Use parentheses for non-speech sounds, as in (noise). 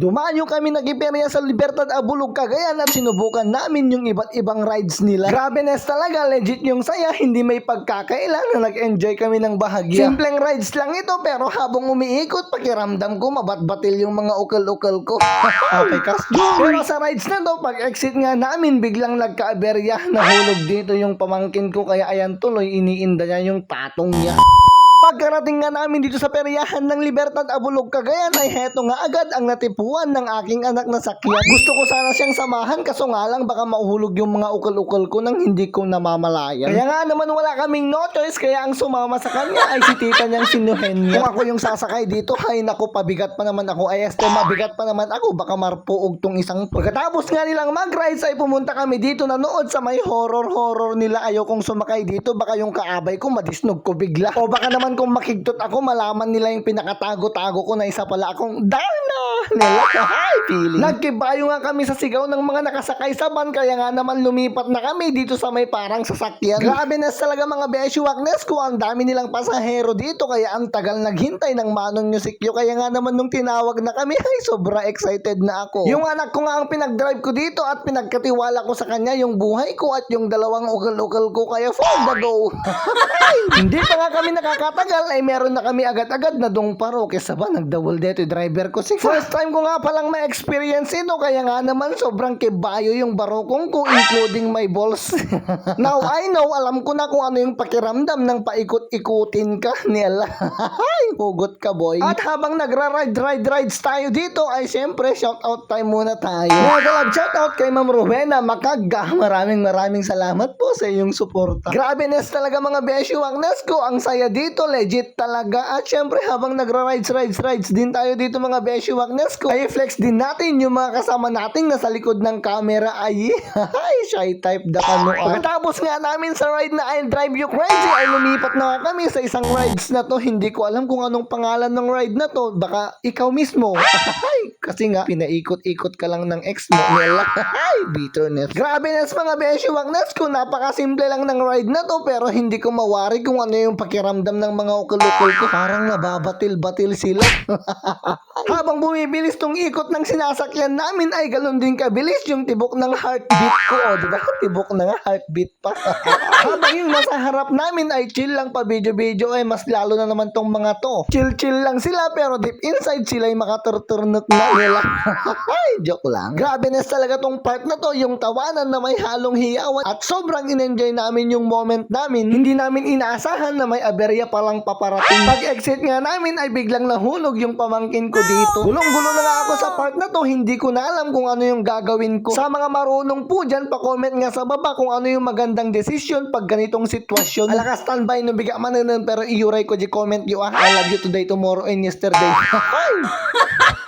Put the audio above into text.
Dumayo kami nagiperya sa Libertad Abulog, Cagayan at sinubukan namin yung iba't ibang rides nila. Grabe nes talaga, legit yung saya, hindi may pagkakailan na nag-enjoy kami ng bahagya. Simpleng rides lang ito pero habang umiikot, pakiramdam ko mabatbatil yung mga ukal-ukal ko. (laughs) okay, kas. Pero sa rides na to, pag exit nga namin, biglang nagka-aberya. Nahulog dito yung pamangkin ko kaya ayan tuloy, iniinda niya yung patong niya. Pagkarating nga namin dito sa peryahan ng Libertad Abulog, Cagayan ay heto nga agad ang natipuan ng aking anak na sakyan. Gusto ko sana siyang samahan kaso nga lang baka mauhulog yung mga ukal-ukal ko nang hindi ko namamalayan. Kaya nga naman wala kaming no choice kaya ang sumama sa kanya ay si tita niyang sinuhen niya. Kung ako yung sasakay dito, hay naku pabigat pa naman ako. Ay este mabigat pa naman ako baka marpuog tong isang to. Pagkatapos nga nilang mag-rides ay pumunta kami dito nanood sa may horror-horror nila. Ayaw kong sumakay dito baka yung kaabay ko madisnog ko bigla. O baka naman kung makigtot ako malaman nila yung pinakatago-tago ko na isa pala akong Darna (laughs) nila. Hi, feeling. Nagkibayo nga kami sa sigaw ng mga nakasakay sa van kaya nga naman lumipat na kami dito sa may parang sasakyan. Grabe na talaga mga besyo Agnes ko ang dami nilang pasahero dito kaya ang tagal naghintay ng manong musikyo kaya nga naman nung tinawag na kami ay sobra excited na ako. Yung anak ko nga ang pinag-drive ko dito at pinagkatiwala ko sa kanya yung buhay ko at yung dalawang ukal-ukal ko kaya for the go. (laughs) Hindi pa nga kami nakakatagal ay meron na kami agad-agad na dong paro kesa ba nagdawal dito driver ko. Si first time ko nga palang ma-experience ito kaya nga naman sobrang kibayo yung barokong ko including my balls. (laughs) Now I know, alam ko na kung ano yung pakiramdam ng paikot-ikutin ka nila. (laughs) Ay, hugot ka boy. At habang nagra-ride ride rides tayo dito ay syempre shout out time muna tayo. Mga galab shout out kay Ma'am Rowena Makagga. Maraming maraming salamat po sa iyong suporta. Grabe nes talaga mga besyo Agnes ko. Ang saya dito, legit talaga. At syempre habang nagra-rides rides rides din tayo dito mga besyo Agnes ko. Ay flex din natin yung mga kasama nating nasa likod ng camera ay (laughs) ay shy type da kano. Pagkatapos nga namin sa ride na I'll Drive You Crazy ay lumipat na nga kami sa isang rides na to. Hindi ko alam kung anong pangalan ng ride na to. Baka ikaw mismo. (laughs) Ay, Kasi nga, pinaikot-ikot ka lang ng ex mo. (laughs) Ay, bitterness. Grabe nas mga besyo Wagnas ko. Napakasimple lang ng ride na to. Pero hindi ko mawari kung ano yung pakiramdam ng mga ukul-ukul ko. Parang nababatil-batil sila. Habang bumibilis tong ikot ng sinasakyan namin ay galon din kabilis yung tibok ng heartbeat ko. O, diba? (laughs) Tibok nga, heartbeat pa. (laughs) Habang yung nasa harap namin ay chill lang pa video-video ay mas lalo na naman tong mga to. Chill-chill lang sila pero deep inside sila ay makaturturnot na nila. (laughs) ay, joke lang. Grabe na talaga tong part na to, yung tawanan na may halong hiyawan at sobrang in-enjoy namin yung moment namin. Hindi namin inaasahan na may aberya palang paparating. Pag-exit nga namin ay biglang nahulog yung pamangkin ko dito. Gulong-gulo na nga ako sa part na to, hindi ko na alam kung ano yung gagawin ko. Sa mga marunong po dyan, pa-comment nga sa baba kung ano yung magandang desisyon pag ganitong sitwasyon. Ala ka standby no biga man nun, pero iuray ko di comment yo ah. I love you today, tomorrow, and yesterday. (laughs) Ay! (laughs)